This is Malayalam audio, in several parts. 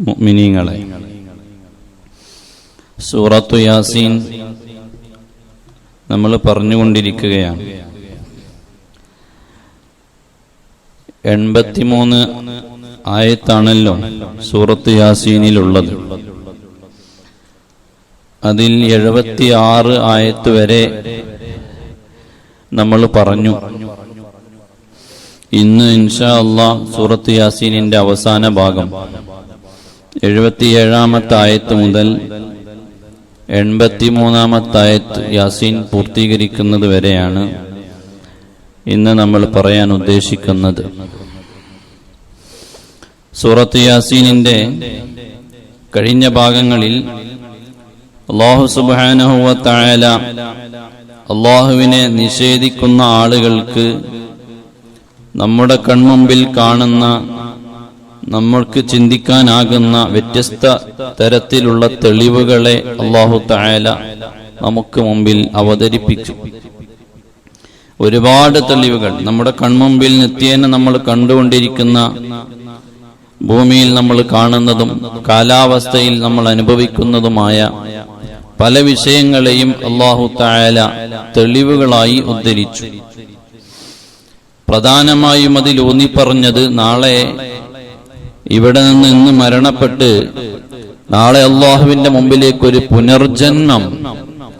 മുഅ്മിനീങ്ങളെ. സൂറത്തു യാസീൻ നമ്മൾ പറഞ്ഞുകൊണ്ടിരിക്കുകയാണ്. എൺപത്തിമൂന്ന് ആയത്താണല്ലോ സൂറത്ത് യാസീനിലുള്ളത്. അതിൽ എഴുപത്തി ആറ് ആയത്ത് വരെ നമ്മൾ പറഞ്ഞു. ഇന്ന് ഇൻഷാ അള്ളാ സൂറത്ത് യാസീനിന്റെ അവസാന ഭാഗം. എഴുപത്തിയേഴാമത്തെ ആയത്ത് മുതൽ എൺപത്തിമൂന്നാമത്തെ ആയത്ത് യാസീൻ പൂർത്തീകരിക്കുന്നത് വരെയാണ് ഇന്ന് നമ്മൾ പറയാൻ ഉദ്ദേശിക്കുന്നത്. സൂറത്ത് യാസീനിന്റെ കഴിഞ്ഞ ഭാഗങ്ങളിൽ അള്ളാഹു സുബാനഹുവ തായാല അള്ളാഹുവിനെ നിഷേധിക്കുന്ന ആളുകൾക്ക് നമ്മുടെ കൺമുമ്പിൽ കാണുന്ന നമ്മൾക്ക് ചിന്തിക്കാനാകുന്ന വ്യത്യസ്ത തരത്തിലുള്ള തെളിവുകളെ അള്ളാഹു തായാല നമുക്ക് മുമ്പിൽ അവതരിപ്പിച്ചു. ഒരുപാട് തെളിവുകൾ. നമ്മുടെ കൺമുമ്പിൽ നിത്യേന നമ്മൾ കണ്ടുകൊണ്ടിരിക്കുന്ന ഭൂമിയിൽ നമ്മൾ കാണുന്നതും കാലാവസ്ഥയിൽ നമ്മൾ അനുഭവിക്കുന്നതുമായ പല വിഷയങ്ങളെയും അള്ളാഹു തായാല തെളിവുകളായി ഉദ്ധരിച്ചു. പ്രധാനമായും അതിൽ ഊന്നിപ്പറഞ്ഞത് നാളെ ഇവിടെ നിന്ന് ഇന്ന് മരണപ്പെട്ട് നാളെ അള്ളാഹുവിന്റെ മുമ്പിലേക്ക് ഒരു പുനർജന്മം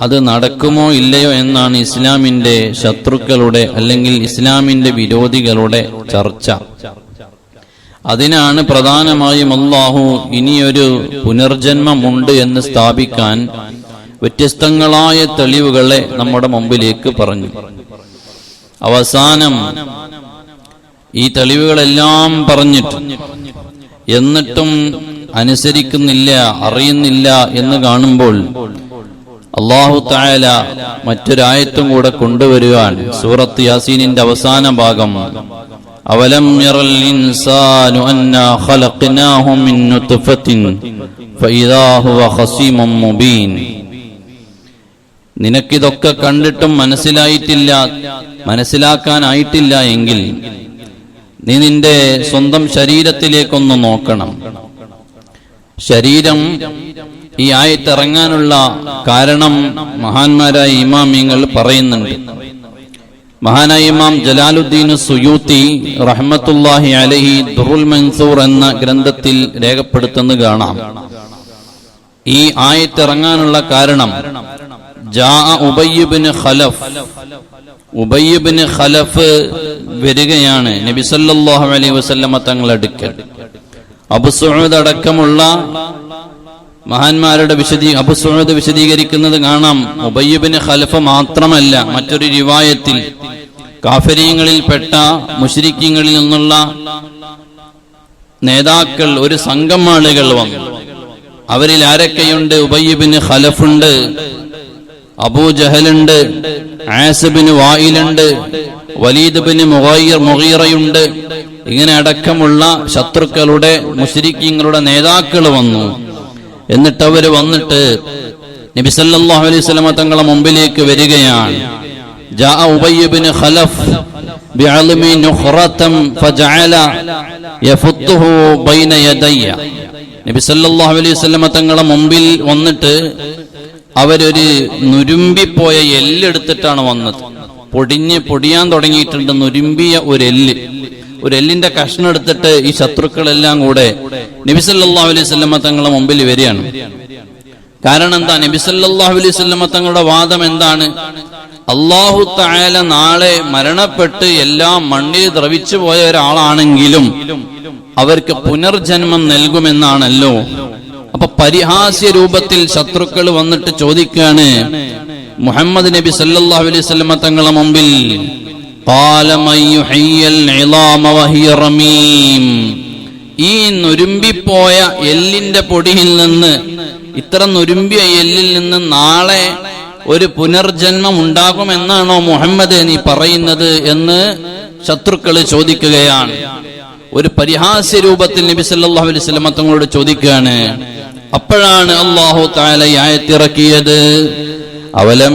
അത് നടക്കുമോ ഇല്ലയോ എന്നാണ് ഇസ്ലാമിന്റെ ശത്രുക്കളുടെ അല്ലെങ്കിൽ ഇസ്ലാമിന്റെ വിരോധികളുടെ ചർച്ച. അതിനാണ് പ്രധാനമായും അള്ളാഹു ഇനിയൊരു പുനർജന്മമുണ്ട് എന്ന് സ്ഥാപിക്കാൻ വ്യത്യസ്തങ്ങളായ തെളിവുകളെ നമ്മുടെ മുമ്പിലേക്ക് പറഞ്ഞു. അവസാനം ഈ തെളിവുകളെല്ലാം പറഞ്ഞിട്ട് എന്നിട്ടും അനുസരിക്കുന്നില്ല അറിയുന്നില്ല എന്ന് കാണുമ്പോൾ അള്ളാഹു തായാല മറ്റൊരായത്തും കൂടെ കൊണ്ടുവരുവാൻ സൂറത്ത് യാസീനിന്റെ അവസാന ഭാഗം അവലം ഖസീമും മുബീൻ. നിനക്കിതൊക്കെ കണ്ടിട്ടും മനസ്സിലായിട്ടില്ല മനസ്സിലാക്കാനായിട്ടില്ല എങ്കിൽ നീ നിന്റെ സ്വന്തം ശരീരത്തിലേക്കൊന്ന് നോക്കണം. ശരീരം ഈ ആയത്തിറങ്ങാനുള്ള കാരണം മഹാന്മാരായ ഇമാമിങ്ങൾ പറയുന്നുണ്ട്. മഹാനായ ഇമാം ജലാലുദ്ദീൻ സുയൂത്തി റഹ്മത്തുല്ലാഹി അലഹി ദുറുൽ മൻസൂർ എന്ന ഗ്രന്ഥത്തിൽ രേഖപ്പെടുത്തുന്നത് കാണാം. ഈ ആയത്തിറങ്ങാനുള്ള കാരണം ഖലഫ്. വരികയാണ്. നബി സല്ലാഹു അലൈഹി വസല്ലമ തങ്ങളടുക്കൽ അബു സുഊദ് അടക്കമുള്ള മഹാന്മാരുടെ വിശദീ അബു സുഊദ് വിശദീകരിക്കുന്നത് കാണാം. ഉബയ്യബിന് ഖലഫ് മാത്രമല്ല മറ്റൊരു രിവായത്തിൽ കാഫരീങ്ങളിൽപ്പെട്ട മുഷരിക്കങ്ങളിൽ നിന്നുള്ള നേതാക്കൾ ഒരു സംഘം ആളുകൾ വന്നു. അവരിൽ ആരൊക്കെയുണ്ട്? ഉബയ്യബിന് ഖലഫുണ്ട്. അബൂ ജഹലുണ്ട് ആസബിന് വായിലുണ്ട് വലീദ് ബിന് മുഗീർ മുഗീറയുണ്ട് ഇങ്ങനെ അടക്കമുള്ള ശത്രുക്കളുടെ മുസ്ലിക്കീങ്ങളുടെ നേതാക്കൾ വന്നു എന്നിട്ട് അവര് വന്നിട്ട് നബി സല്ലല്ലാഹു അലൈഹി വസല്ലമ തങ്ങളെ മുമ്പിലേക്ക് വരികയാണ് ജാ ഉബയ്യ് ബിൻ ഖലഫ് بعلم نخرة فجعل يفته بين يدي നബി സല്ലല്ലാഹു അലൈഹി വസല്ലമ തങ്ങളെ മുമ്പിൽ വന്നിട്ട് അവരൊരു നുരുമ്പിപ്പോയ എല്ലെടുത്തിട്ടാണ് വന്നത്. പൊടിഞ്ഞ് പൊടിയാൻ തുടങ്ങിയിട്ടുണ്ട് നുരുമ്പിയ ഒരു എല്ല് ഒരു എല്ലിന്റെ കഷ്ണം എടുത്തിട്ട് ഈ ശത്രുക്കളെല്ലാം കൂടെ നബിസല്ലാഹു അലൈഹി തങ്ങളുടെ മുമ്പിൽ വരികയാണ്. കാരണം എന്താ? നബിസല്ലാഹു അലൈഹി സ്വല്ലമ്മ തങ്ങളുടെ വാദം എന്താണ്? അള്ളാഹു തായാല നാളെ മരണപ്പെട്ട് എല്ലാം മണ്ണിൽ ദ്രവിച്ചു പോയ ഒരാളാണെങ്കിലും അവർക്ക് പുനർജന്മം നൽകുമെന്നാണല്ലോ. അപ്പൊ പരിഹാസ്യ രൂപത്തിൽ ശത്രുക്കൾ വന്നിട്ട് ചോദിക്കുകയാണ് മുഹമ്മദ് നബി സല്ലല്ലാഹു അലൈഹി വസല്ലമ തങ്ങളുടെ മുമ്പിൽ വഹിയ റമീം. ഈ നൊരുമ്പിപ്പോയ എല്ലിന്റെ പൊടിയിൽ നിന്ന് ഇത്ര നൊരുമ്പിയ എല്ലിൽ നിന്ന് നാളെ ഒരു പുനർജന്മം ഉണ്ടാകുമെന്നാണോ മുഹമ്മദ് നീ പറയുന്നത് എന്ന് ശത്രുക്കൾ ചോദിക്കുകയാണ്. ഒരു പരിഹാസ്യ രൂപത്തിൽ നബി സല്ലല്ലാഹു അലൈഹി വസല്ലമ തങ്ങളോട് ചോദിക്കുകയാണ് അപ്പോഴാണ് അള്ളാഹു താല ആയത്തിറക്കിയത്. അവലം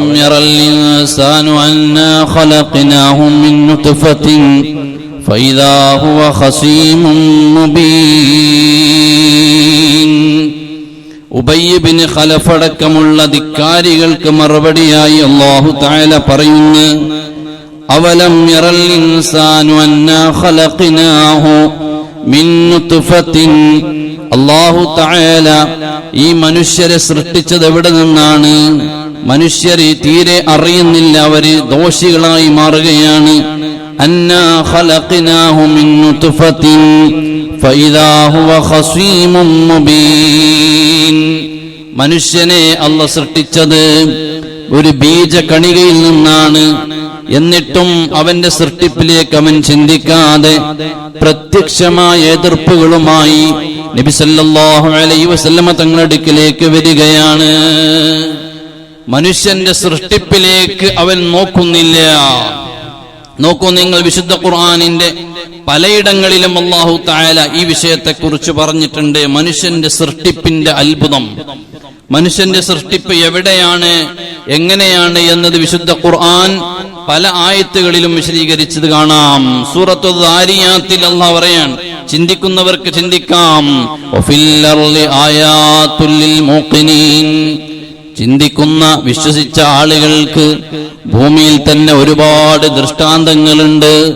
ഉബയ്യബിന് ഖലഫടക്കമുള്ള ധിക്കാരികൾക്ക് മറുപടിയായി അള്ളാഹു താല പറയുന്നു അവലം ഇൻസാനു അന്നാ ഖലഖിനാഹു അള്ളാഹു തായാല ഈ മനുഷ്യരെ സൃഷ്ടിച്ചത് എവിടെ നിന്നാണ്? മനുഷ്യർ തീരെ അറിയുന്നില്ല അവർ ദോഷികളായി മാറുകയാണ്. മനുഷ്യനെ അല്ല സൃഷ്ടിച്ചത് ഒരു ബീജ കണികയിൽ നിന്നാണ്. എന്നിട്ടും അവന്റെ സൃഷ്ടിപ്പിലേക്ക് അവൻ ചിന്തിക്കാതെ പ്രത്യക്ഷമായ എതിർപ്പുകളുമായി നബി സല്ലല്ലാഹു അലൈഹി വസല്ലമ തങ്ങളുടെ അടുക്കിലേക്ക് വരികയാണ്. മനുഷ്യന്റെ സൃഷ്ടിപ്പിലേക്ക് അവൻ നോക്കുന്നില്ല. നോക്കൂ നിങ്ങൾ വിശുദ്ധ ഖുർആാനിന്റെ പലയിടങ്ങളിലും അള്ളാഹു തായാല ഈ വിഷയത്തെക്കുറിച്ച് പറഞ്ഞിട്ടുണ്ട്. മനുഷ്യന്റെ സൃഷ്ടിപ്പിന്റെ അത്ഭുതം. മനുഷ്യന്റെ സൃഷ്ടിപ്പ് എവിടെയാണ്? എങ്ങനെയാണ്? എന്നത് വിശുദ്ധ ഖുർആൻ പല ആയത്തുകളിലും വിശദീകരിച്ചത് കാണാം. സൂറത്തു ദാരിയാത്തിൽ അള്ളാഹ് പറയാൻ ചിന്തിക്കുന്നവർക്ക് ചിന്തിക്കാം. ചിന്തിക്കുന്ന വിശ്വസിച്ച ആളുകൾക്ക് ഭൂമിയിൽ തന്നെ ഒരുപാട് ദൃഷ്ടാന്തങ്ങളുണ്ട്.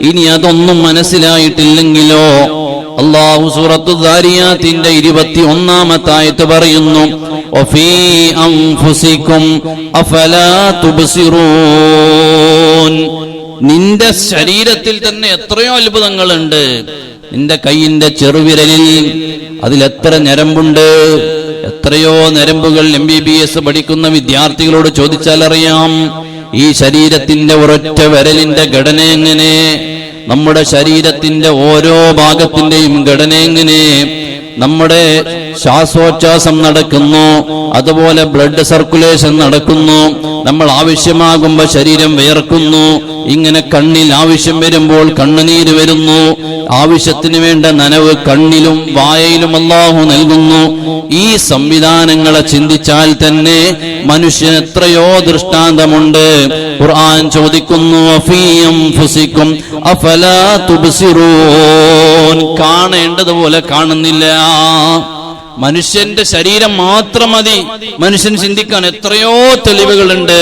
ഇനി അതൊന്നും മനസ്സിലായിട്ടില്ലെങ്കിലോ അള്ളാഹു സൂറത്തു ദാരിയാത്തിന്റെ ഇരുപത്തി ഒന്നാമത്തായിട്ട് പറയുന്നു. നിന്റെ ശരീരത്തിൽ തന്നെ എത്രയോ അത്ഭുതങ്ങളുണ്ട്. നിന്റെ കൈയിന്റെ ചെറുവിരലിൽ അതിലെത്ര ഞരമ്പുണ്ട്? എത്രയോ ഞരമ്പുകൾ എം ബി ബി എസ് പഠിക്കുന്ന വിദ്യാർത്ഥികളോട് ചോദിച്ചാലറിയാം ഈ ശരീരത്തിന്റെ ഒരൊറ്റ വിരലിന്റെ ഘടന എങ്ങനെ? നമ്മുടെ ശരീരത്തിന്റെ ഓരോ ഭാഗത്തിന്റെയും ഘടന എങ്ങനെ? നമ്മുടെ ശ്വാസോച്ഛ്വാസം നടക്കുന്നു അതുപോലെ ബ്ലഡ് സർക്കുലേഷൻ നടക്കുന്നു നമ്മൾ ആവശ്യമാകുമ്പോൾ ശരീരം വിയർക്കുന്നു ഇങ്ങനെ കണ്ണിൽ ആവശ്യം വരുമ്പോൾ കണ്ണുനീര് വരുന്നു ആവശ്യത്തിന് വേണ്ട നനവ് കണ്ണിലും വായയിലും അള്ളാഹു നൽകുന്നു. ഈ സംവിധാനങ്ങളെ ചിന്തിച്ചാൽ തന്നെ മനുഷ്യൻ എത്രയോ ദൃഷ്ടാന്തമുണ്ട്. ഖുർആൻ ചോദിക്കുന്നു? കാണേണ്ടതുപോലെ കാണുന്നില്ല. മനുഷ്യന്റെ ശരീരം മാത്രം മതി. മനുഷ്യൻ ചിന്തിക്കാൻ എത്രയോ തെളിവുകളുണ്ട്.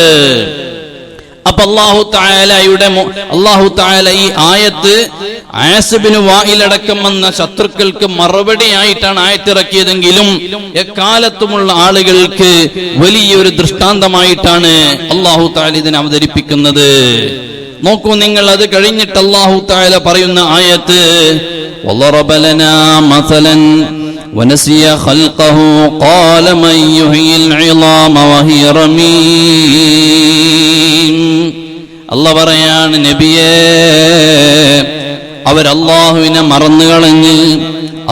അപ്പൊ അള്ളാഹു തായാലയുടെ അള്ളാഹു തായാല ഈ ആയത്ത് ആസിബിന് വായിലടക്കം വന്ന ശത്രുക്കൾക്ക് മറുപടിയായിട്ടാണ് ആയത്തിറക്കിയതെങ്കിലും എക്കാലത്തുമുള്ള ആളുകൾക്ക് വലിയൊരു ദൃഷ്ടാന്തമായിട്ടാണ് അള്ളാഹു താല ഇതിനെ അവതരിപ്പിക്കുന്നത്. നോക്കൂ നിങ്ങൾ അത് കഴിഞ്ഞിട്ട് അള്ളാഹു തായാല പറയുന്ന ആയത്ത് ونسي خلقه قال من يحيي العظام وهي رميم അല്ല പറയാണ് നബിയേ അവരല്ലാഹുവിനെ മറന്നുകളഞ്ഞ്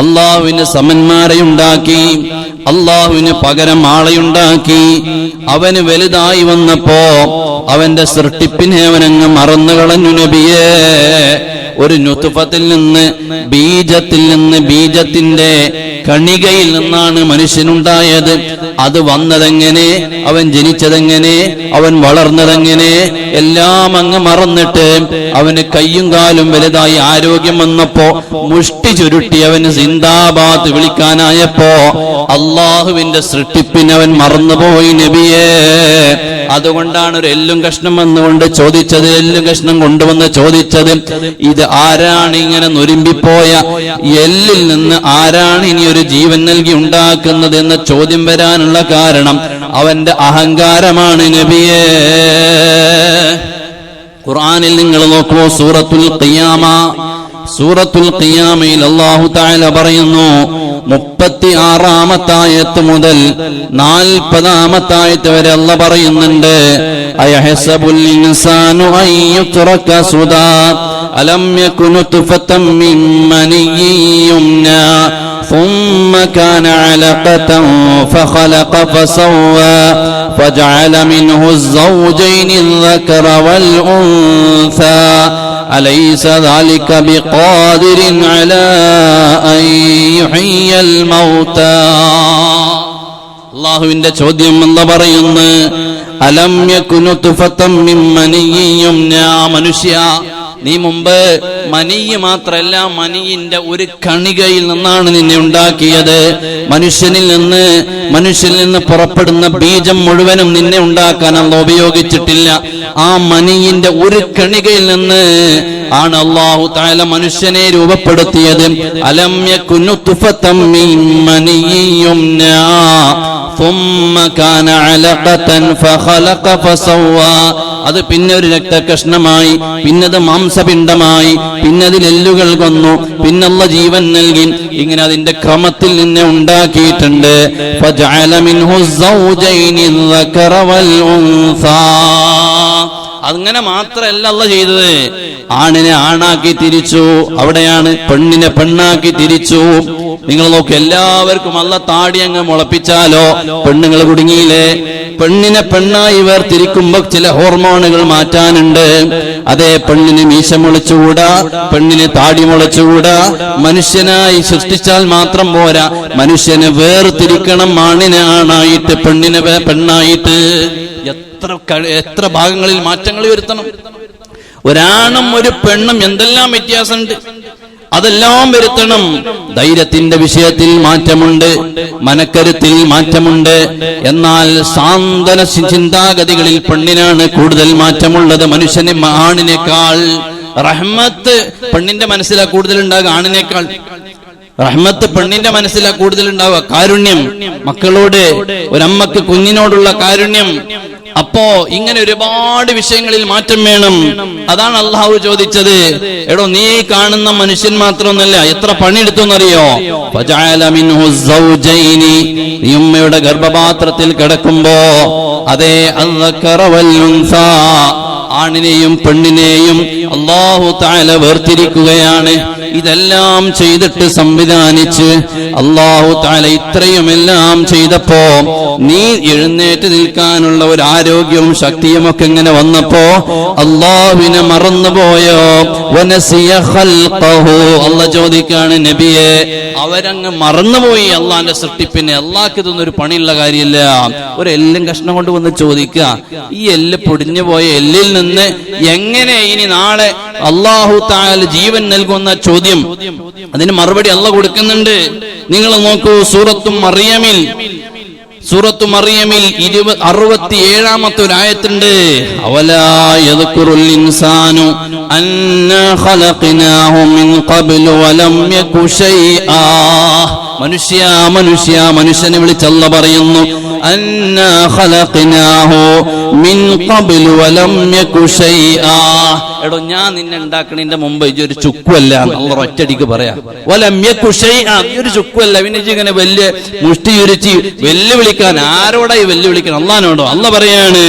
അള്ളാഹുവിന് സമന്മാരെ ഉണ്ടാക്കി അള്ളാഹുവിന് പകരം ആളെയുണ്ടാക്കി അവന് വലുതായി വന്നപ്പോ അവന്റെ സൃഷ്ടിപ്പിനെ അവനങ്ങ് മറന്നുകളഞ്ഞു നബിയേ ഒരു നുത്തുഫത്തിൽ നിന്ന് ബീജത്തിൽ നിന്ന് ബീജത്തിന്റെ കണികയിൽ നിന്നാണ് മനുഷ്യനുണ്ടായത്. അത് വന്നതെങ്ങനെ? അവൻ ജനിച്ചതെങ്ങനെ? അവൻ വളർന്നതെങ്ങനെ? എല്ലാം അങ്ങ് മറന്നിട്ട് അവന് കയ്യും കാലും വലുതായി ആരോഗ്യം വന്നപ്പോ മുഷ്ടി ചുരുട്ടി അവന് സിന്ദാബാദ് വിളിക്കാനായപ്പോ അള്ളാഹുവിന്റെ സൃഷ്ടിപ്പിന് അവൻ മറന്നുപോയി നബിയേ. അതുകൊണ്ടാണ് ഒരു എല്ലും കഷ്ണം വന്നുകൊണ്ട് ചോദിച്ചത് എല്ലും കഷ്ണം കൊണ്ടുവന്ന് ചോദിച്ചത് ഇത് ആരാണ് ഇങ്ങനെ നൊരുമ്പിപ്പോയ എല്ലിൽ നിന്ന് ആരാണ് ഇനി ജീവൻ നൽകി ഉണ്ടാക്കുന്നത് എന്ന ചോദ്യം വരാനുള്ള കാരണം അവന്റെ അഹങ്കാരമാണ് നബിയേ. ഖുർആനിൽ നിങ്ങൾ നോക്കൂ സൂറത്തുൽ ഖിയാമ? സൂറത്തുൽ ഖിയാമയിൽ അള്ളാഹു തആല പറയുന്നു മുപ്പത്തി ആറാമത്തായത്ത് മുതൽ നാൽപ്പതാമത്തായത്ത് വരെ അല്ല പറയുന്നുണ്ട് അയഹസബുൽ ഇൻസാനു അയ്യുറക്ക സുദാ? അലം യകുൻ നുത്ഫതൻ മിൻ മനiyyin യുംനാ ثم كان علقة فخلق فسوى فجعل منه الزوجين الذكر والأنثى أليس ذلك بقادر على أن يحيي الموتى അള്ളാഹുവിന്റെ ചോദ്യം എന്ന് പറയുന്നു അലം യകുനു തുഫത്തം മിൻ മനiyyin യുംനാ മനുഷ്യ നീ മുമ്പ് മനിയ് മാത്രല്ല മനിയിന്റെ ഒരു കണികയിൽ നിന്നാണ് നിന്നെ ഉണ്ടാക്കിയത്. മനുഷ്യനിൽ നിന്ന് മനുഷ്യനിൽ നിന്ന് പുറപ്പെടുന്ന ബീജം മുഴുവനും നിന്നെ ഉണ്ടാക്കാൻ അല്ല ഉപയോഗിച്ചിട്ടില്ല. ആ മനിയിന്റെ ഒരു കണികയിൽ നിന്ന് ആണ് അള്ളാഹു താല മനുഷ്യനെ രൂപപ്പെടുത്തിയത് അലമ്യ കുന്നുത്തുഫത്തം ثم كان علقة فخلق فسوى അത് പിന്നെ ഒരു രക്തകഷ്ണമായി പിന്നത് മാംസപിണ്ഡമായി പിന്നതിൽ എല്ലുകൾ കൊന്നു പിന്നുള്ള ജീവൻ നൽകി ഇങ്ങനെ അതിന്റെ ക്രമത്തിൽ നിന്നെ ഉണ്ടാക്കിയിട്ടുണ്ട് فجعل منه الزوجين الذكر والأنثى അങ്ങനെ മാത്രല്ല അല്ല ചെയ്തത്. ആണിനെ ആണാക്കി തിരിച്ചു അവിടെയാണ് പെണ്ണിനെ പെണ്ണാക്കി തിരിച്ചു. നിങ്ങൾ നോക്കി എല്ലാവർക്കും അല്ല താടി അങ്ങ് മുളപ്പിച്ചാലോ? പെണ്ണുങ്ങൾ കുടുങ്ങിയില്ലേ? പെണ്ണിനെ പെണ്ണായി വേർതിരിക്കുമ്പോ ചില ഹോർമോണുകൾ മാറ്റാനുണ്ട്. അതേ പെണ്ണിന് മീശ മുളച്ചുകൂടാ പെണ്ണിന് താടി മുളച്ചുകൂടാ. മനുഷ്യനായി സൃഷ്ടിച്ചാൽ മാത്രം പോരാ. മനുഷ്യനെ വേർതിരിക്കണം ആണിനെ ആണായിട്ട് പെണ്ണിനെ പെണ്ണായിട്ട്. എത്ര എത്ര ഭാഗങ്ങളിൽ മാറ്റങ്ങൾ വരുത്തണം? ഒരാണും ഒരു പെണ്ണും എന്തെല്ലാം വ്യത്യാസമുണ്ട്? അതെല്ലാം വരുത്തണം. ധൈര്യത്തിന്റെ വിഷയത്തിൽ മാറ്റമുണ്ട് മനക്കരുത്തിൽ മാറ്റമുണ്ട്. എന്നാൽ സാന്ത്വന ചിന്താഗതികളിൽ പെണ്ണിനാണ് കൂടുതൽ മാറ്റമുള്ളത്. മനുഷ്യനെ ആണിനേക്കാൾ റഹ്മത്ത് പെണ്ണിന്റെ മനസ്സിലാ കൂടുതൽ ഉണ്ടാകുക ആണിനേക്കാൾ. റഹ്മത്ത് പെണ്ണിന്റെ മനസ്സിലാ കൂടുതൽ ഉണ്ടാവുക കാരുണ്യം മക്കളോട് ഒരമ്മക്ക് കുഞ്ഞിനോടുള്ള കാരുണ്യം. അപ്പോ ഇങ്ങനെ ഒരുപാട് വിഷയങ്ങളിൽ മാറ്റം വേണം. അതാണ് അള്ളാഹു ചോദിച്ചത്. എടോ നീ കാണുന്ന മനുഷ്യൻ മാത്രമൊന്നല്ല എത്ര പണിയെടുത്തു എന്നറിയോ ഫജഅല മിൻഹു സൗജൈനി. നീ ഉമ്മയുടെ ഗർഭപാത്രത്തിൽ കിടക്കുമ്പോ അതേ. ആണിനെയും പെണ്ണിനെയും അള്ളാഹു താല വേർതിരിക്കുകയാണ്. ഇതെല്ലാം ചെയ്തിട്ട് സംവിധാനിച്ച് അള്ളാഹു താല ഇത്രയും എല്ലാം ചെയ്തപ്പോ നീ എഴുന്നേറ്റ് നിൽക്കാനുള്ള ഒരു ആരോഗ്യവും ശക്തിയും ഒക്കെ ഇങ്ങനെ വന്നപ്പോ അള്ളാഹുവിനെ മറന്നുപോയോ. അല്ല ചോദിക്കാണ് നബിയെ അവരങ്ങ് മറന്നുപോയി അള്ളാന്റെ സൃഷ്ടിപ്പിനെ. അള്ളാഹ്ക്ക് ഒരു പണിയുള്ള കാര്യമില്ല. ഒരു എല്ലും കഷ്ണം കൊണ്ട് വന്ന് ചോദിക്കുക ഈ എല്ല് പൊടിഞ്ഞു പോയ എല്ലിൽ നിന്ന് എങ്ങനെ ഇനി നാളെ അള്ളാഹു താല ജീവൻ നൽകുന്ന ചോദ്യം? അതിന് മറുപടി അല്ല കൊടുക്കുന്നുണ്ട്. നിങ്ങൾ നോക്കൂ സൂറത്തും മറിയമിൽ സൂറത്തു മറിയമിൽ ഇരുപത് അറുപത്തി ഏഴാമത്തെ ഒരു ആയത്തുണ്ട്. മനുഷ്യ മനുഷ്യ മനുഷ്യനെ വിളിച്ചല്ല പറയുന്നു അന്നാ ഖലഖനാഹു മിൻ ഖബ്ലു വലം യകു ശൈആ എടോ ഞാൻ നിന്നെ ഉണ്ടാക്കണതിന്റെ മുമ്പ് ഇജ്ജ് ഒരു ചുക്കുമല്ല എന്നുള്ള ഒറ്റടിക്ക് പറയാം. ഒരു ചുക്കുമല്ല പിന്നെ ഇങ്ങനെ വലിയ മുഷ്ടി ഉരിച്ച് വെല്ലുവിളിക്കാൻ ആരോടായി വെല്ലുവിളിക്കണം? അള്ളഹാനോടോ? അല്ല പറയാണ്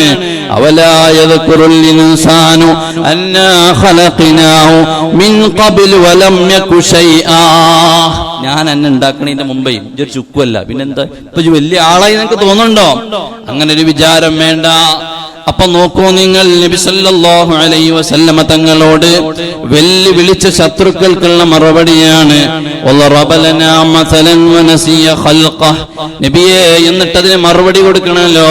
ഞാൻ എന്നെ ഉണ്ടാക്കണതിന്റെ മുമ്പേ ഇതൊരു ചുക്കുമല്ല പിന്നെന്താ? ഇപ്പൊ വലിയ ആളായി നിനക്ക് തോന്നുന്നുണ്ടോ? അങ്ങനെ ഒരു വിചാരം വേണ്ട. അപ്പൊ നോക്കൂ നിങ്ങൾ നബി സല്ലല്ലാഹു അലൈഹി വസല്ലമ തങ്ങളോട് വെല്ലു വിളിച്ച ശത്രുക്കൾക്കുള്ള മറുപടിയാണ് വളറബ ലനാ മസലൻ വനസിയ ഖൽഖഹ്. നബിയെ എന്നിട്ട് അതിന് മറുപടി കൊടുക്കണമല്ലോ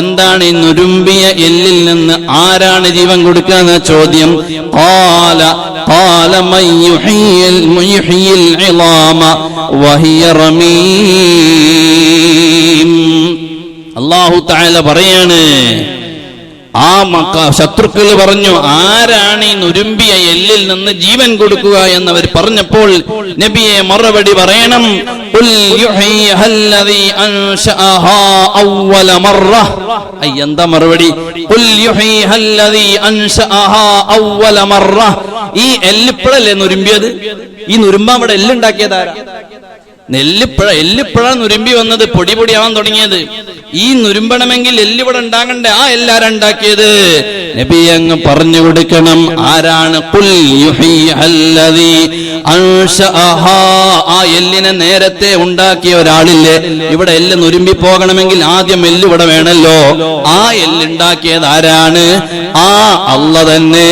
എന്താണ് ഈ നുരുമ്പിയ എല്ലിൽ നിന്ന് ആരാണ് ജീവൻ കൊടുക്കുക എന്ന ചോദ്യം قال قال من يحيي من يحيي العظام وهي رميم അള്ളാഹു താല പറയാണ് ആ മക്ക ശത്രുക്കൾ പറഞ്ഞു ആരാണ് ഈ നുരുമ്പിയ എല്ലിൽ നിന്ന് ജീവൻ കൊടുക്കുക എന്നവർ പറഞ്ഞപ്പോൾ നബിയെ മറുപടി പറയണം. എന്താ മറുപടി. ഈ എല്ലിപ്പഴല്ലേ നുരുമ്പിയത്? ഈ നുരുമ്പ അവിടെ എല്ലുണ്ടാക്കിയതാരാ നെല്ലിപ്പഴ എല്ലിപ്പഴ നുരുമ്പി വന്നത് പൊടി പൊടിയാവാൻ തുടങ്ങിയത്. ഈ നുരുമ്പണമെങ്കിൽ എല്ലിവിടെ ഉണ്ടാകണ്ടേ? ആ എല്ലാരും ഉണ്ടാക്കിയത് നബി അങ്ങ് പറഞ്ഞു കൊടുക്കണം. ആരാണ്. ആ എല്ലിനെ നേരത്തെ ഉണ്ടാക്കിയ ഒരാളില്ലേ? ഇവിടെ എല്ല് നുരുമ്പി പോകണമെങ്കിൽ ആദ്യം എല്ല് ഇവിടെ വേണല്ലോ. ആ എല്ലുണ്ടാക്കിയത് ആരാണ്? ആ അല്ല തന്നെ.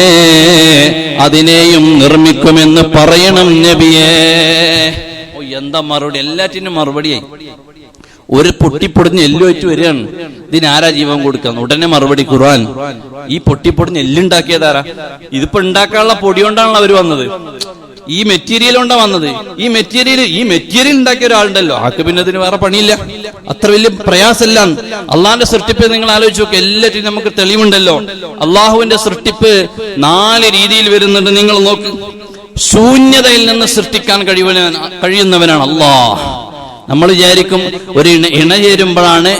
അതിനെയും നിർമ്മിക്കുമെന്ന് പറയണം നബിയേ. എന്താ മറുപടി? എല്ലാറ്റിനും മറുപടിയായി. ഒരു പൊട്ടിപ്പൊടിഞ്ഞ് എല്ലുമായിട്ട് വരികയാണ്. ഇതിനാരാ ജീവൻ കൊടുക്കാന്ന്? ഉടനെ മറുപടി ഖുർആൻ. ഈ പൊട്ടിപ്പൊടിഞ്ഞ് എല്ലുണ്ടാക്കിയതാരാ? ഇതിപ്പോ ഉണ്ടാക്കാനുള്ള പൊടി കൊണ്ടാണല്ലോ അവർ വന്നത്. ഈ മെറ്റീരിയൽ കൊണ്ടാ വന്നത്. ഈ മെറ്റീരിയൽ ഈ മെറ്റീരിയൽ ഉണ്ടാക്കിയ ഒരാളുണ്ടല്ലോ. ആക്ക് പിന്നെ അതിന് വേറെ പണിയില്ല. അത്ര വലിയ പ്രയാസമല്ല അള്ളാഹിന്റെ സൃഷ്ടിപ്പ് നിങ്ങൾ ആലോചിച്ച് നോക്കുക എല്ലാറ്റിനും നമുക്ക് തെളിവുണ്ടല്ലോ. അള്ളാഹുവിന്റെ സൃഷ്ടിപ്പ് നാല് രീതിയിൽ വരുന്നുണ്ട്. നിങ്ങൾ നോക്ക്. ശൂന്യതയിൽ നിന്ന് സൃഷ്ടിക്കാൻ കഴിയുന്ന കഴിയുന്നവനാണ് അള്ളാഹ്. നമ്മൾ വിചാരിക്കും ഒരു ഇണ ഇണ ചേരുമ്പോഴാണ്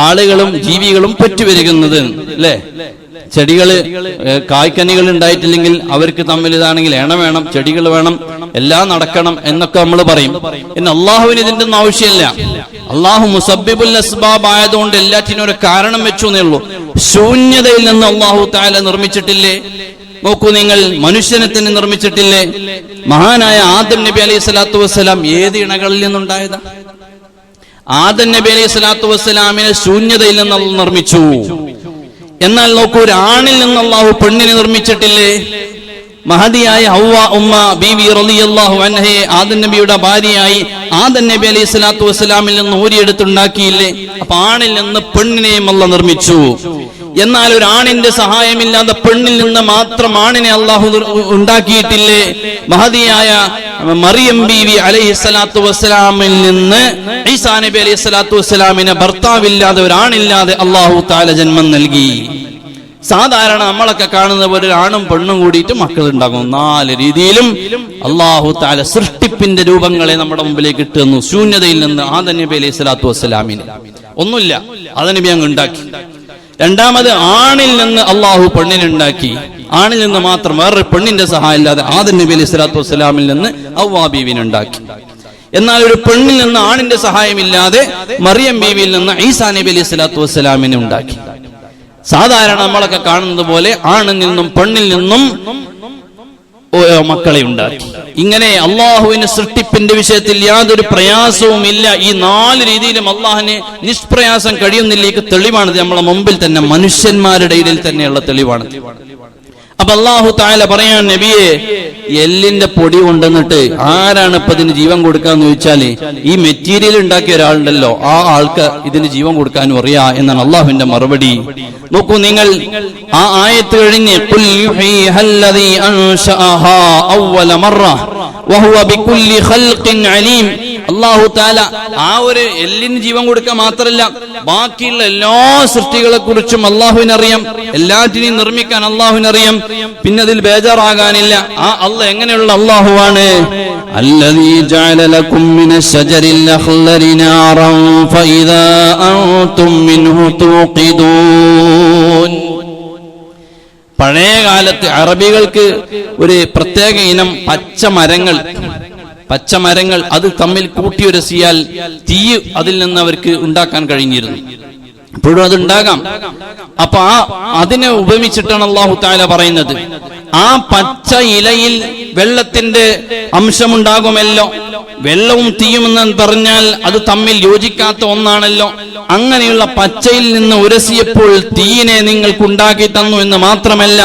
ആളുകളും ജീവികളും പറ്റുവരുന്നത് അല്ലേ? ചെടികൾ ഏഹ്, കായ്ക്കനികൾ ഉണ്ടായിട്ടില്ലെങ്കിൽ അവർക്ക് തമ്മിൽ ഇതാണെങ്കിൽ ഇണ വേണം ചെടികൾ വേണം എല്ലാം നടക്കണം എന്നൊക്കെ നമ്മൾ പറയും. പിന്നെ അള്ളാഹുവിന് ഇതിന്റെ ഒന്നും ആവശ്യമില്ല. അള്ളാഹു മുസബിബുൽ അസ്ബാബ് ആയതുകൊണ്ട് എല്ലാറ്റിനും ഒരു കാരണം വെച്ചു എന്നേ ഉള്ളൂ. ശൂന്യതയിൽ നിന്ന് അള്ളാഹു താല നിർമ്മിച്ചിട്ടില്ലേ? നോക്കൂ നിങ്ങൾ മനുഷ്യനെ തന്നെ നിർമ്മിച്ചിട്ടില്ലേ? മഹാനായ ആദം നബി അലൈഹി സ്വലാത്തു വസ്സലാം ഏത് ഇണകളിൽ നിന്നുണ്ടായതാ? ആദം നബി അലൈഹി സ്വലാത്തു വസ്സലാമിനെ ശൂന്യതയിൽ നിന്ന് നിർമ്മിച്ചു. എന്നാൽ നോക്കൂ ഒരു ആണിൽ നിന്ന് അള്ളാഹു പെണ്ണിനെ നിർമ്മിച്ചിട്ടില്ലേ? മഹതിയായ ഹൗവ ഉമ്മ ബിവി റളിയല്ലാഹു അൻഹയെ ആദം നബിയുടെ ഭാര്യയായി ആദം നബി അലൈഹി സ്വലാത്തു വസ്സലാമിൽ നിന്ന് ഊരിയെടുത്തുണ്ടാക്കിയില്ലേ? അപ്പൊ ആണിൽ നിന്ന് പെണ്ണിനെയും അല്ല നിർമ്മിച്ചു. എന്നാൽ ഒരു ആണിന്റെ സഹായമില്ലാതെ പെണ്ണിൽ നിന്ന് മാത്രം ആണിനെ അള്ളാഹു ഉണ്ടാക്കിയിട്ടില്ലേ? മഹതിയായ മറിയം ബീവി അലൈഹി സ്വലാത്തു വസ്സലാമിൽ നിന്ന് ഈസാ നബി അലൈഹി സ്വലാത്തു വസ്സലാമിനെ ഭർത്താവില്ലാതെ ഒരാണില്ലാതെ അള്ളാഹു താല ജന്മം നൽകി. സാധാരണ നമ്മളൊക്കെ കാണുന്ന പോലെ ഒരു ആണും പെണ്ണും കൂടിയിട്ട് മക്കൾ ഉണ്ടാകും നാല് രീതിയിലും അള്ളാഹു താല സൃഷ്ടിപ്പിന്റെ രൂപങ്ങളെ നമ്മുടെ മുമ്പിലേക്ക് ഇട്ടുന്നു ശൂന്യതയിൽ നിന്ന് ആദനബി അലൈഹി സ്വലാത്തു വസ്സലാമിന്. ഒന്നുമില്ല. അതനബി നബി അങ്ങ് ഉണ്ടാക്കി. രണ്ടാമത് ആണിൽ നിന്ന് അള്ളാഹു പെണ്ണിനുണ്ടാക്കി. ആണിൽ നിന്ന് മാത്രം വേറൊരു പെണ്ണിന്റെ സഹായം ഇല്ലാതെ ആദ നബി അലൈഹി സ്വലാത്തു വസ്സലാമിൽ നിന്ന് ബീവിനുണ്ടാക്കി. എന്നാൽ ഒരു പെണ്ണിൽ നിന്ന് ആണിന്റെ സഹായമില്ലാതെ മറിയം ബീവിയിൽ നിന്ന് ഈസാ നബി അലൈഹി സ്വലാത്തു വസ്സലാമിനെ ഉണ്ടാക്കി സാധാരണ നമ്മളൊക്കെ കാണുന്നത് പോലെ ആണിൽ നിന്നും പെണ്ണിൽ നിന്നും മക്കളെ ഉണ്ടാക്കി ഇങ്ങനെ അള്ളാഹുവിന് സൃഷ്ടിപ്പിന്റെ വിഷയത്തിൽ യാതൊരു പ്രയാസവും ഇല്ല. ഈ നാല് രീതിയിലും അള്ളാഹിന് നിഷ്പ്രയാസം കഴിയുന്നില്ലേക്ക് തെളിവാണിത്. നമ്മളെ മുമ്പിൽ തന്നെ മനുഷ്യന്മാരുടെ ഇടയിൽ തന്നെയുള്ള തെളിവാണ്. അപ്പൊ അള്ളാഹു താല പറയാൻ നബിയെ എല്ലിന്റെ പൊടി കൊണ്ടുവന്നിട്ട് ആരാണ് ഇപ്പൊ ഇതിന് ജീവൻ കൊടുക്കാന്ന് ചോദിച്ചാൽ ഈ മെറ്റീരിയൽ ഉണ്ടാക്കിയ ഒരാളുണ്ടല്ലോ ആ ആൾക്ക് ഇതിന് ജീവൻ കൊടുക്കാനും അറിയാ എന്നാണ് അള്ളാഹുവിന്റെ മറുപടി. നോക്കൂ നിങ്ങൾ ആ ആയത്ത് കഴിഞ്ഞ് "ഖുൽ യുഹീഹല്ലദീ അൻശഅഹാ അവ്വല മറ വഹുവ ബികുല്ലി ഖൽഖിൻ അലീം അള്ളാഹു താല ആ ഒരു എല്ലിന് ജീവൻ കൊടുക്കുക മാത്രമല്ല ബാക്കിയുള്ള എല്ലാ സൃഷ്ടികളെ കുറിച്ചും അള്ളാഹുവിനറിയാം എല്ലാറ്റിനെയും നിർമ്മിക്കാൻ അള്ളാഹുവിനറിയാം പിന്നെ അതിൽ ബേജാറാകാനില്ല ആ അല്ല എങ്ങനെയുള്ള അള്ളാഹുവാണ് الذي جعل لكم من الشجر الأخضر نارا فإذا أنتم منه توقدون പഴയ കാലത്ത് അറബികൾക്ക് ഒരു പ്രത്യേക ഇനം പച്ചമരങ്ങൾ പച്ചമരങ്ങൾ അത് തമ്മിൽ കൂട്ടിയുരസിയാൽ തീ അതിൽ നിന്ന് അവർക്ക് ഉണ്ടാക്കാൻ കഴിഞ്ഞിരുന്നു. ഇപ്പോഴും അത് ഉണ്ടാകാം. അപ്പൊ ആ അതിനെ ഉപമിച്ചിട്ടാണ് അള്ളാഹു താല പറയുന്നത്. ആ പച്ച ഇലയിൽ വെള്ളത്തിന്റെ അംശമുണ്ടാകുമല്ലോ. വെള്ളവും തീയുമെന്ന് പറഞ്ഞാൽ അത് തമ്മിൽ യോജിക്കാത്ത ഒന്നാണല്ലോ. അങ്ങനെയുള്ള പച്ചയിൽ നിന്ന് ഉരസിയപ്പോൾ തീയിനെ നിങ്ങൾക്ക് ഉണ്ടാക്കി തന്നു എന്ന് മാത്രമല്ല.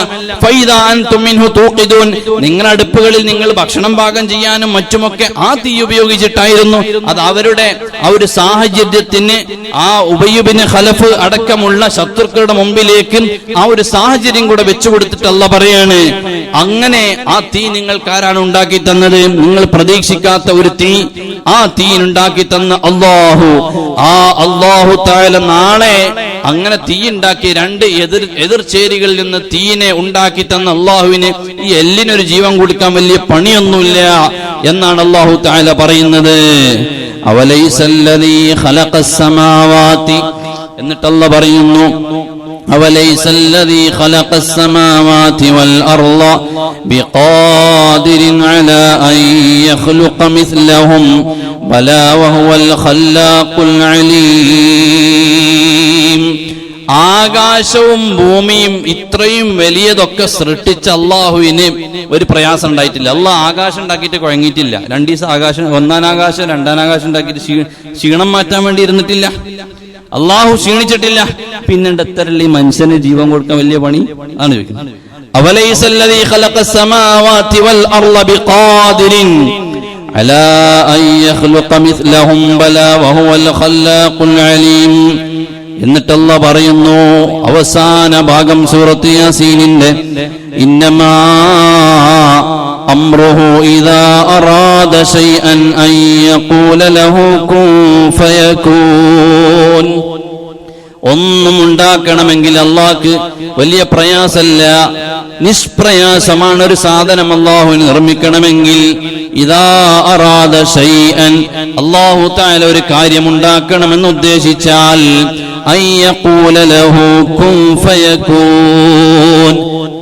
നിങ്ങളുടെ അടുപ്പുകളിൽ നിങ്ങൾ ഭക്ഷണം പാകം ചെയ്യാനും മറ്റുമൊക്കെ ആ തീ ഉപയോഗിച്ചിട്ടായിരുന്നു. അത് അവരുടെ ആ ഒരു സാഹചര്യത്തിന് ആ ഉപയുബിന് ഖലഫ് അടക്കമുള്ള ശത്രുക്കളുടെ മുമ്പിലേക്ക് ആ ഒരു സാഹചര്യം കൂടെ വെച്ചു കൊടുത്തിട്ടല്ല പറയാണ്. അങ്ങനെ ആ തീ നിങ്ങൾക്ക് ആരാണ് ഉണ്ടാക്കി തന്നത്. നിങ്ങൾ പ്രതീക്ഷിക്കാത്ത ഒരു തീ ആ തീയിനുണ്ടാക്കി തന്ന അള്ളാഹു. ആ അള്ളാഹു താല നാളെ അങ്ങനെ തീ ഉണ്ടാക്കി രണ്ട് എതിർ എതിർചേരികളിൽ നിന്ന് തീയിനെ ഉണ്ടാക്കി തന്ന അള്ളാഹുവിന് ഈ എല്ലിനൊരു ജീവൻ കൊടുക്കാൻ വലിയ പണിയൊന്നുമില്ല എന്നാണ് അള്ളാഹു താല പറയുന്നത്. സമാവാതി എന്നിട്ടല്ല പറയുന്നു أوليس الذي خلق السماوات والأرض بقادر على أن يخلق مثلهم بلى وهو الخلاق العليم ആകാശവും ഭൂമിയും ഇത്രയും വലിയതൊക്കെ സൃഷ്ടിച്ച അള്ളാഹുവിന് ഒരു പ്രയാസം ഉണ്ടായിട്ടില്ല അള്ളാഹ് ആകാശം ഉണ്ടാക്കിയിട്ട് കുഴങ്ങിയിട്ടില്ല രണ്ടു ദിവസം ആകാശം ഒന്നാം ആകാശം രണ്ടാം ആകാശം ഉണ്ടാക്കിയിട്ട് ക്ഷീ- ക്ഷീണം മാറ്റാൻ വേണ്ടി ഇരുന്നിട്ടില്ല അള്ളാഹു ക്ഷീണിച്ചിട്ടില്ല. പിന്നെണ്ട് എത്തരല്ലേ മനുഷ്യന് ജീവൻ കൊടുക്കാൻ വലിയ പണി? ആണ് എന്നിട്ടല്ല പറയുന്നു അവസാന ഭാഗം സൂറത്ത് യാസീനിന്റെ ഇന്നമാ അമ്രുഹു ഇദാ أراد شيئا أن يقول له كن فيكون. ഒന്നും ഉണ്ടാക്കണമെങ്കിൽ അള്ളാഹ്ക്ക് വലിയ പ്രയാസല്ല നിഷ്പ്രയാസമാണ് ഒരു സാധനം അള്ളാഹുവിന് നിർമ്മിക്കണമെങ്കിൽ. ഇതാ അറാദ അള്ളാഹു താല ഒരു കാര്യം ഉണ്ടാക്കണമെന്ന് ഉദ്ദേശിച്ചാൽ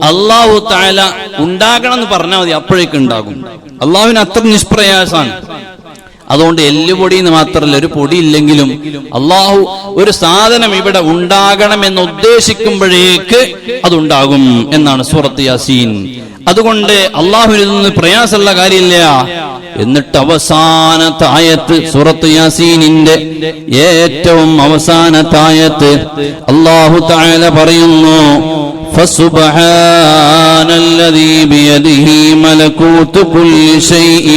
അള്ളാഹു താല ഉണ്ടാകണം എന്ന് പറഞ്ഞാൽ മതി അപ്പോഴേക്കും ഉണ്ടാകും. അള്ളാഹുവിന് അത്ര നിഷ്പ്രയാസാണ് അതുകൊണ്ട് എല്ലുപൊടി എന്ന് മാത്രമല്ല ഒരു പൊടി ഇല്ലെങ്കിലും അള്ളാഹു ഒരു സാധനം ഇവിടെ ഉണ്ടാകണം എന്ന് ഉദ്ദേശിക്കുമ്പോഴേക്ക് അതുണ്ടാകും എന്നാണ് സൂറത്ത് യാസീൻ. അതുകൊണ്ട് അള്ളാഹുവിൽ നിന്ന് പ്രയാസമുള്ള കാര്യമില്ല. എന്നിട്ട് അവസാനത്തെ ആയത്ത് സൂറത്ത് യാസീനിന്റെ ഏറ്റവും അവസാനത്തെ ആയത്ത് അള്ളാഹു താല പറയുന്നു فسبحان الذي بيده ملكوت كل شيء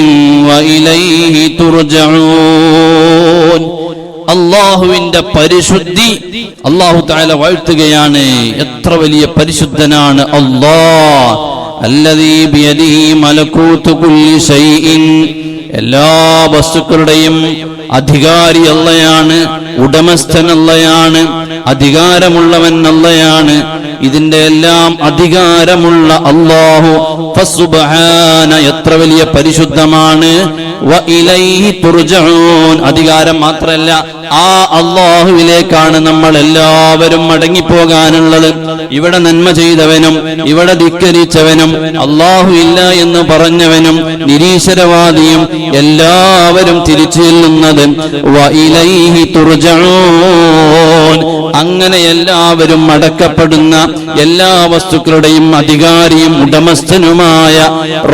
وإليه ترجعون അള്ളാഹുവിന്റെ പരിശുദ്ധി അള്ളാഹു താല വാഴ്ത്തുകയാണ് എത്ര വലിയ പരിശുദ്ധനാണ് അള്ളാഹ് അല്ലദീ ബിയദി മലക്കൂത്തു കുല്ലി ഷൈഇൻ എല്ലാ വസ്തുക്കളുടെയും അധികാരി അല്ലയാണ് ഉടമസ്ഥൻ അല്ലയാണ് അധികാരമുള്ളവൻ അല്ലയാണ് ഇതിന്റെ എല്ലാം അധികാരമുള്ള അള്ളാഹു എത്ര വലിയ പരിശുദ്ധമാണ്. അധികാരം മാത്രമല്ല ആ അള്ളാഹുവിലേക്കാണ് നമ്മൾ എല്ലാവരും മടങ്ങിപ്പോകാനുള്ളത്. ഇവിടെ നന്മ ചെയ്തവനും ഇവിടെ ധിക്കരിച്ചവനും അള്ളാഹു ഇല്ല എന്ന് പറഞ്ഞവനും നിരീശ്വരവാദിയും എല്ലാവരും തിരിച്ചു ചെല്ലുന്നത് അങ്ങനെ എല്ലാവരും അടക്കപ്പെടുന്ന എല്ലാ വസ്തുക്കളുടെയും അധികാരിയും ഉടമസ്ഥനുമായ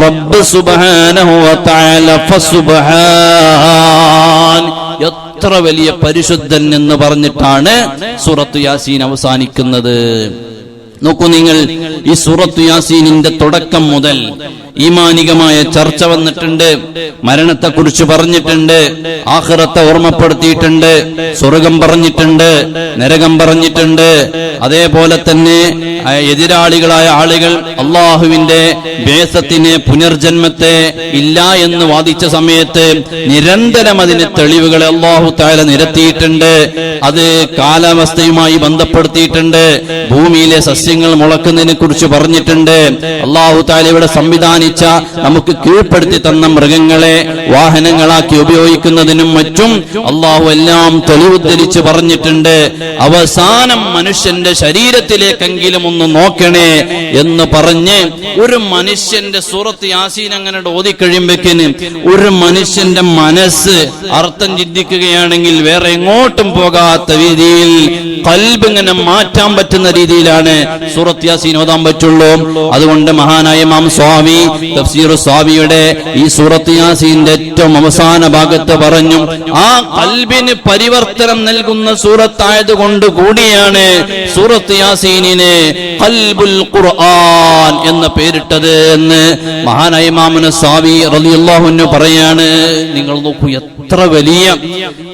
റബ്ബ് സുബ്ഹാനഹു വ തആല ഫസുബ്ഹാൻ എത്ര വലിയ പരിശുദ്ധൻ എന്ന് പറഞ്ഞിട്ടാണ് സൂറത്ത് യാസീൻ അവസാനിക്കുന്നത്. നോക്കൂ നിങ്ങൾ ഈ സൂറത്ത് യാസീനിന്റെ തുടക്കം മുതൽ ഈമാനികമായ ചർച്ച വന്നിട്ടുണ്ട് മരണത്തെക്കുറിച്ച് പറഞ്ഞിട്ടുണ്ട് ആഹ്റത്തെ ഓർമ്മപ്പെടുത്തിയിട്ടുണ്ട് സ്വർഗം പറഞ്ഞിട്ടുണ്ട് നരകം പറഞ്ഞിട്ടുണ്ട്. അതേപോലെ തന്നെ എതിരാളികളായ ആളുകൾ അള്ളാഹുവിന്റെ ബേസത്തിനെ പുനർജന്മത്തെ ഇല്ല എന്ന് വാദിച്ച സമയത്ത് നിരന്തരം അതിന് തെളിവുകളെ അള്ളാഹു താല നിരത്തിയിട്ടുണ്ട്. അത് കാലാവസ്ഥയുമായി ബന്ധപ്പെടുത്തിയിട്ടുണ്ട്. ഭൂമിയിലെ സസ്യങ്ങൾ മുളക്കുന്നതിനെ കുറിച്ച് പറഞ്ഞിട്ടുണ്ട്. അള്ളാഹു താല ഇവിടെ സംവിധാനിച്ച നമുക്ക് കീഴ്പ്പെടുത്തി തന്ന മൃഗങ്ങളെ വാഹനങ്ങളാക്കി ഉപയോഗിക്കുന്നതിനും മറ്റും അള്ളാഹു എല്ലാം തെളിവുദ്ധരിച്ച് പറഞ്ഞിട്ടുണ്ട്. അവസാനം മനുഷ്യന്റെ ശരീരത്തിലേക്കെങ്കിലും ഒന്ന് നോക്കണേ എന്ന് പറഞ്ഞ് ഒരു മനുഷ്യന്റെ സൂറത്ത് യാസീൻ അങ്ങനെ ഓതിക്കഴിയുമ്പോക്കിന് ഒരു മനുഷ്യന്റെ മനസ്സ് അർത്ഥം ചിന്തിക്കുകയാണെങ്കിൽ വേറെ എങ്ങോട്ടും പോകാത്ത രീതിയിൽ കൽബ് ഇങ്ങനെ മാറ്റാൻ പറ്റുന്ന രീതിയിലാണ് സൂറത്ത് യാസീൻ ഓതാൻ പറ്റുള്ളൂ. അതുകൊണ്ട് മഹാനായ മാം സ്വാമി തഫ്സീർ സ്വാമിയുടെ ഈ സൂറത്ത് യാസീന്റെ ഏറ്റവും അവസാന ഭാഗത്ത് പറഞ്ഞു ആ കൽബിന് പരിവർത്തനം നൽകുന്ന സൂറത്തായത് കൊണ്ട് കൂടിയാണ് സൂറത്ത് യാസീനിനെ കൽബുൽ ഖുർആൻ എന്ന് പേരിട്ടത് എന്ന് മഹാനായ മാമന സ്വാമി റളിയല്ലാഹുവിന് പറയാണ്. നിങ്ങൾ നോക്കൂ എത്ര വലിയ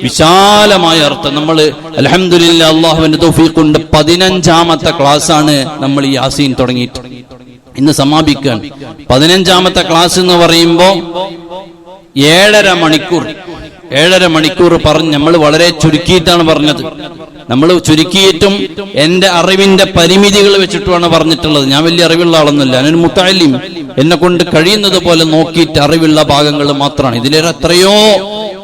വിശാലമായ അർത്ഥം. നമ്മൾ അലഹമില്ല അള്ളാഹുവിന്റെ തൗഫീഖ് കൊണ്ട് പതിനഞ്ചാമത്തെ ക്ലാസ് ആണ് നമ്മൾ ഈ യാസീൻ തുടങ്ങിയിട്ട്. ഇന്ന് സമാപിക്കാൻ. പതിനഞ്ചാമത്തെ ക്ലാസ് എന്ന് പറയുമ്പോ ഏഴര മണിക്കൂർ. ഏഴര മണിക്കൂർ പറഞ്ഞ് നമ്മൾ വളരെ ചുരുക്കിയിട്ടാണ് പറഞ്ഞത്. നമ്മൾ ചുരുക്കിയിട്ടും എന്റെ അറിവിന്റെ പരിമിതികൾ വെച്ചിട്ടുമാണ് പറഞ്ഞിട്ടുള്ളത്. ഞാൻ വലിയ അറിവുള്ള ആളൊന്നുമില്ല. ഞാനൊരു മുത്താലിം എന്നെ കൊണ്ട് കഴിയുന്നത് പോലെ നോക്കിയിട്ട് അറിവുള്ള ഭാഗങ്ങൾ മാത്രമാണ്. ഇതിലേറെ എത്രയോ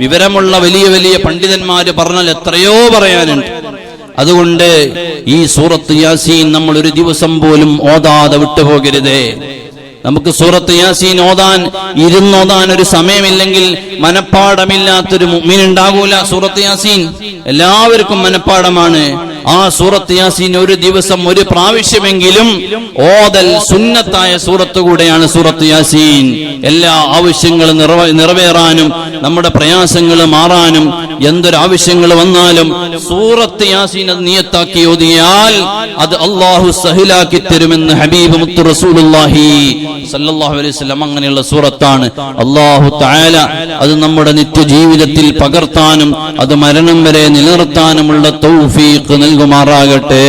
വിവരമുള്ള വലിയ വലിയ പണ്ഡിതന്മാര് പറഞ്ഞാൽ എത്രയോ പറയാനുണ്ട്. അതുകൊണ്ട് ഈ സൂറത്ത് യാസീൻ നമ്മൾ ഒരു ദിവസം പോലും ഓതാതെ വിട്ടുപോകരുതേ. നമുക്ക് സൂറത്ത് യാസീൻ ഓതാൻ ഇരുന്നോതാൻ ഒരു സമയമില്ലെങ്കിൽ മനപ്പാടമില്ലാത്തൊരു മുഅ്മിൻ ഉണ്ടാകൂല സൂറത്ത് യാസീൻ. എല്ലാവർക്കും മനപ്പാടമാണ്. ആ സൂറത്ത് യാസീൻ ഒരു ദിവസം ഒരു പ്രാവശ്യമെങ്കിലും ഓതൽ സുന്നത്തായ സൂറത്ത് കൂടെയാണ് സൂറത്ത് യാസീൻ. എല്ലാ ആവശ്യങ്ങളും നിറവ നിറവേറാനും നമ്മുടെ പ്രയാസങ്ങൾ മാറാനും എന്തൊരു ആവശ്യങ്ങൾ വന്നാലും സൂറത്ത് യാസീൻ അത് നിയത്താക്കി ഓതിയാൽ അത് അള്ളാഹു സഹിലാക്കി തരുമെന്ന് ഹബീബ് മുത്തു റസൂലുള്ളാഹി സല്ലല്ലാഹു അലൈഹി വസല്ലം അങ്ങനെയുള്ള സൂറത്താണ്. അള്ളാഹു തആല അത് നമ്മുടെ നിത്യജീവിതത്തിൽ പകർത്താനും അത് മരണം വരെ നിലനിർത്താനുമുള്ള തൗഫീഖ് നൽകുമാറാകട്ടെ.